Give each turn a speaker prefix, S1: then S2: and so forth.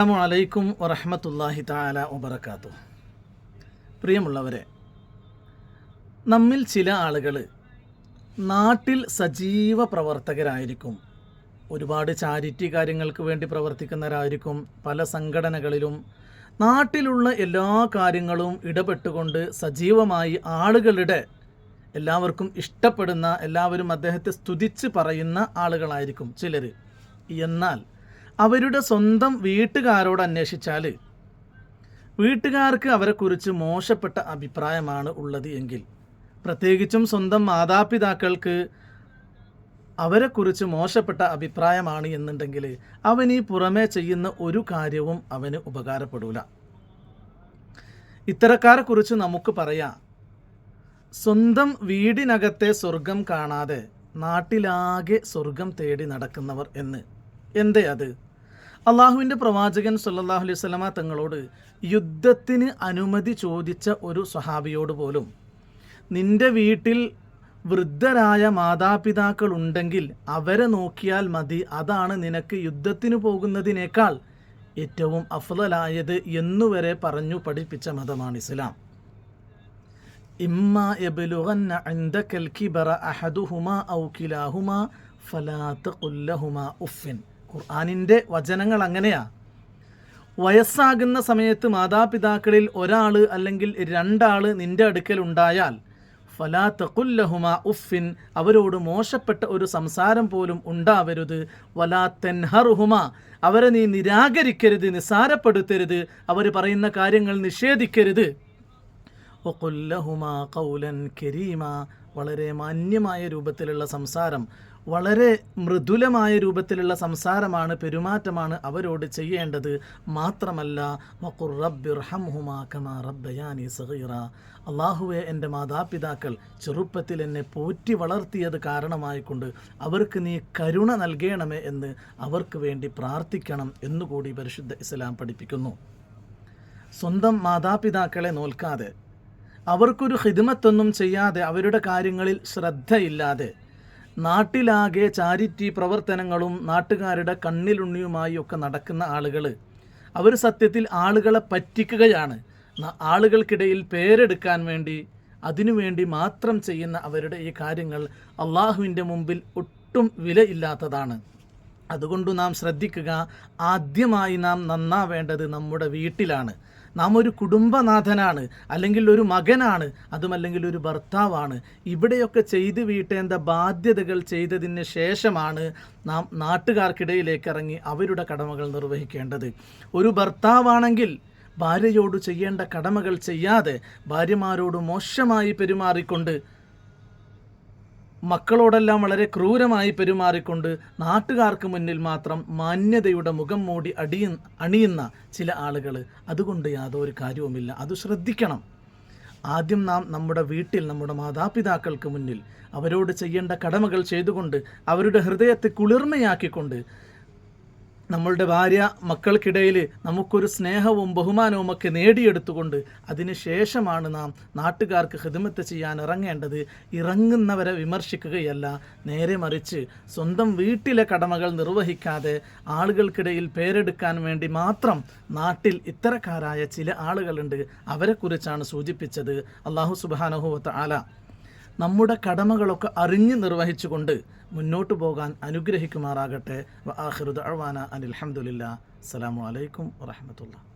S1: അലൈക്കും വറഹമത്തല്ലാഹി താല വബർക്കാത്തു പ്രിയമുള്ളവരെ നമ്മിൽ ചില ആളുകൾ നാട്ടിൽ സജീവ പ്രവർത്തകരായിരിക്കും. ഒരുപാട് ചാരിറ്റി കാര്യങ്ങൾക്ക് വേണ്ടി പ്രവർത്തിക്കുന്നവരായിരിക്കും. പല സംഘടനകളിലും നാട്ടിലുള്ള എല്ലാ കാര്യങ്ങളും ഇടപെട്ടുകൊണ്ട് സജീവമായി ആളുകളുടെ എല്ലാവർക്കും ഇഷ്ടപ്പെടുന്ന എല്ലാവരും അദ്ദേഹത്തെ സ്തുതിച്ച് പറയുന്ന ആളുകളായിരിക്കും ചിലർ എന്നാൽ അവരുടെ സ്വന്തം വീട്ടുകാരോട് അന്വേഷിച്ചാൽ വീട്ടുകാർക്ക് അവരെക്കുറിച്ച് മോശപ്പെട്ട അഭിപ്രായമാണ് ഉള്ളത് എങ്കിൽ പ്രത്യേകിച്ചും സ്വന്തം മാതാപിതാക്കൾക്ക് അവരെക്കുറിച്ച് മോശപ്പെട്ട അഭിപ്രായമാണ് എന്നുണ്ടെങ്കിൽ അവൻ ഈ പുറമേ ചെയ്യുന്ന ഒരു കാര്യവും അവന് ഉപകാരപ്പെടൂല. ഇത്തരക്കാരെ കുറിച്ച് നമുക്ക് പറയാം. സ്വന്തം വീടിനകത്തെ സ്വർഗം കാണാതെ നാട്ടിലാകെ സ്വർഗം തേടി നടക്കുന്നവർ എന്ന്. എന്തേ അത്? അള്ളാഹുവിന്റെ പ്രവാചകൻ സല്ലാഹു അലൈഹി സ്വലമ തങ്ങളോട് യുദ്ധത്തിന് അനുമതി ചോദിച്ച ഒരു സ്വഹാബിയോട് പോലും നിന്റെ വീട്ടിൽ വൃദ്ധരായ മാതാപിതാക്കൾ ഉണ്ടെങ്കിൽ അവരെ നോക്കിയാൽ മതി. അതാണ് നിനക്ക് യുദ്ധത്തിന് പോകുന്നതിനേക്കാൾ ഏറ്റവും അഫലായത് എന്നുവരെ പറഞ്ഞു പഠിപ്പിച്ച മതമാണ് ഇസ്ലാം. ഇമ്മ അഹദുഹുമാ ഔ ഉഫിൻ ഖുർആനിന്റെ വചനങ്ങൾ അങ്ങനെയാ. വയസ്സാകുന്ന സമയത്ത് മാതാപിതാക്കളിൽ ഒരാൾ അല്ലെങ്കിൽ രണ്ടാൾ നിന്റെ അടുക്കൽ ഉണ്ടായാൽ ഫലാ തക്കുല്ലഹുമ ഉഫിൻ അവരോട് മോശപ്പെട്ട ഒരു സംസാരം പോലും ഉണ്ടാവരുത്. വലാ തെൻഹറുഹുമ അവരെ നീ നിരാകരിക്കരുത് നിസാരപ്പെടുത്തരുത് അവർ പറയുന്ന കാര്യങ്ങൾ നിഷേധിക്കരുത്. ഒക്കുല്ലഹുമ കൗലൻ കരീമ വളരെ മാന്യമായ രൂപത്തിലുള്ള സംസാരം വളരെ മൃദുലമായ രൂപത്തിലുള്ള സംസാരമാണ് പെരുമാറ്റമാണ് അവരോട് ചെയ്യേണ്ടത്. മാത്രമല്ല അള്ളാഹുവെ എന്റെ മാതാപിതാക്കൾ ചെറുപ്പത്തിൽ എന്നെ പോറ്റി വളർത്തിയത് കാരണമായിക്കൊണ്ട് അവർക്ക് നീ കരുണ നൽകണമേ എന്ന് അവർക്ക് വേണ്ടി പ്രാർത്ഥിക്കണം എന്നുകൂടി പരിശുദ്ധ ഇസ്ലാം പഠിപ്പിക്കുന്നു. സ്വന്തം മാതാപിതാക്കളെ നോൽക്കാതെ അവർക്കൊരു ഹിദ്മത്തൊന്നും ചെയ്യാതെ അവരുടെ കാര്യങ്ങളിൽ ശ്രദ്ധയില്ലാതെ നാട്ടിലാകെ ചാരിറ്റി പ്രവർത്തനങ്ങളും നാട്ടുകാരുടെ കണ്ണിലുണ്ണിയുമായി ഒക്കെ നടക്കുന്ന ആളുകൾ അവർ സത്യത്തിൽ ആളുകളെ പറ്റിക്കുകയാണ്. ആളുകൾക്കിടയിൽ പേരെടുക്കാൻ വേണ്ടി അതിനുവേണ്ടി മാത്രം ചെയ്യുന്ന അവരുടെ ഈ കാര്യങ്ങൾ അള്ളാഹുവിന്റെ മുമ്പിൽ ഒട്ടും വിലയില്ലാത്തതാണ്. അതുകൊണ്ട് നാം ശ്രദ്ധിക്കുക ആദ്യമായി നാം നന്നാവേണ്ടത് നമ്മുടെ വീട്ടിലാണ്. നാം ഒരു കുടുംബനാഥനാണ് അല്ലെങ്കിൽ ഒരു മകനാണ് അതുമല്ലെങ്കിൽ ഒരു ഭർത്താവാണ്. ഇവിടെയൊക്കെ ചെയ്തു വീട്ടേണ്ട ബാധ്യതകൾ ചെയ്തതിന് ശേഷമാണ് നാം നാട്ടുകാർക്കിടയിലേക്ക് ഇറങ്ങി അവരുടെ കടമകൾ നിർവഹിക്കേണ്ടത്. ഒരു ഭർത്താവാണെങ്കിൽ ഭാര്യയോട് ചെയ്യേണ്ട കടമകൾ ചെയ്യാതെ ഭാര്യമാരോട് മോശമായി പെരുമാറിക്കൊണ്ട് മക്കളോടെല്ലാം വളരെ ക്രൂരമായി പെരുമാറിക്കൊണ്ട് നാട്ടുകാർക്ക് മുന്നിൽ മാത്രം മാന്യതയുടെ മുഖം മൂടി അടിയ അണിയുന്ന ചില ആളുകൾ. അതുകൊണ്ട് യാതൊരു കാര്യവുമില്ല. അത് ശ്രദ്ധിക്കണം. ആദ്യം നാം നമ്മുടെ വീട്ടിൽ നമ്മുടെ മാതാപിതാക്കൾക്ക് മുന്നിൽ അവരോട് ചെയ്യേണ്ട കടമകൾ ചെയ്തുകൊണ്ട് അവരുടെ ഹൃദയത്തെ കുളിർമയാക്കിക്കൊണ്ട് നമ്മളുടെ ഭാര്യ മക്കൾക്കിടയിൽ നമുക്കൊരു സ്നേഹവും ബഹുമാനവും ഒക്കെ നേടിയെടുത്തുകൊണ്ട് അതിനുശേഷമാണ് നാം നാട്ടുകാർക്ക് ഹിതമത്ത് ചെയ്യാൻ ഇറങ്ങേണ്ടത്. ഇറങ്ങുന്നവരെ വിമർശിക്കുകയല്ല. നേരെ മറിച്ച് സ്വന്തം വീട്ടിലെ കടമകൾ നിർവഹിക്കാതെ ആളുകൾക്കിടയിൽ പേരെടുക്കാൻ വേണ്ടി മാത്രം നാട്ടിൽ ഇത്തരക്കാരായ ചില ആളുകളുണ്ട്. അവരെക്കുറിച്ചാണ് സൂചിപ്പിച്ചത്. അള്ളാഹു സുബാനഹുവത്ത് ആല നമ്മുടെ കടമകളൊക്കെ അറിഞ്ഞ് നിർവഹിച്ചുകൊണ്ട് മുന്നോട്ട് പോകാൻ അനുഗ്രഹിക്കുമാറാകട്ടെ. ആഹിറുദ് അഴ്വാന അനിൽഹമുല്ല അസ്സാം വലൈക്കും വാഹമത്തുള്ള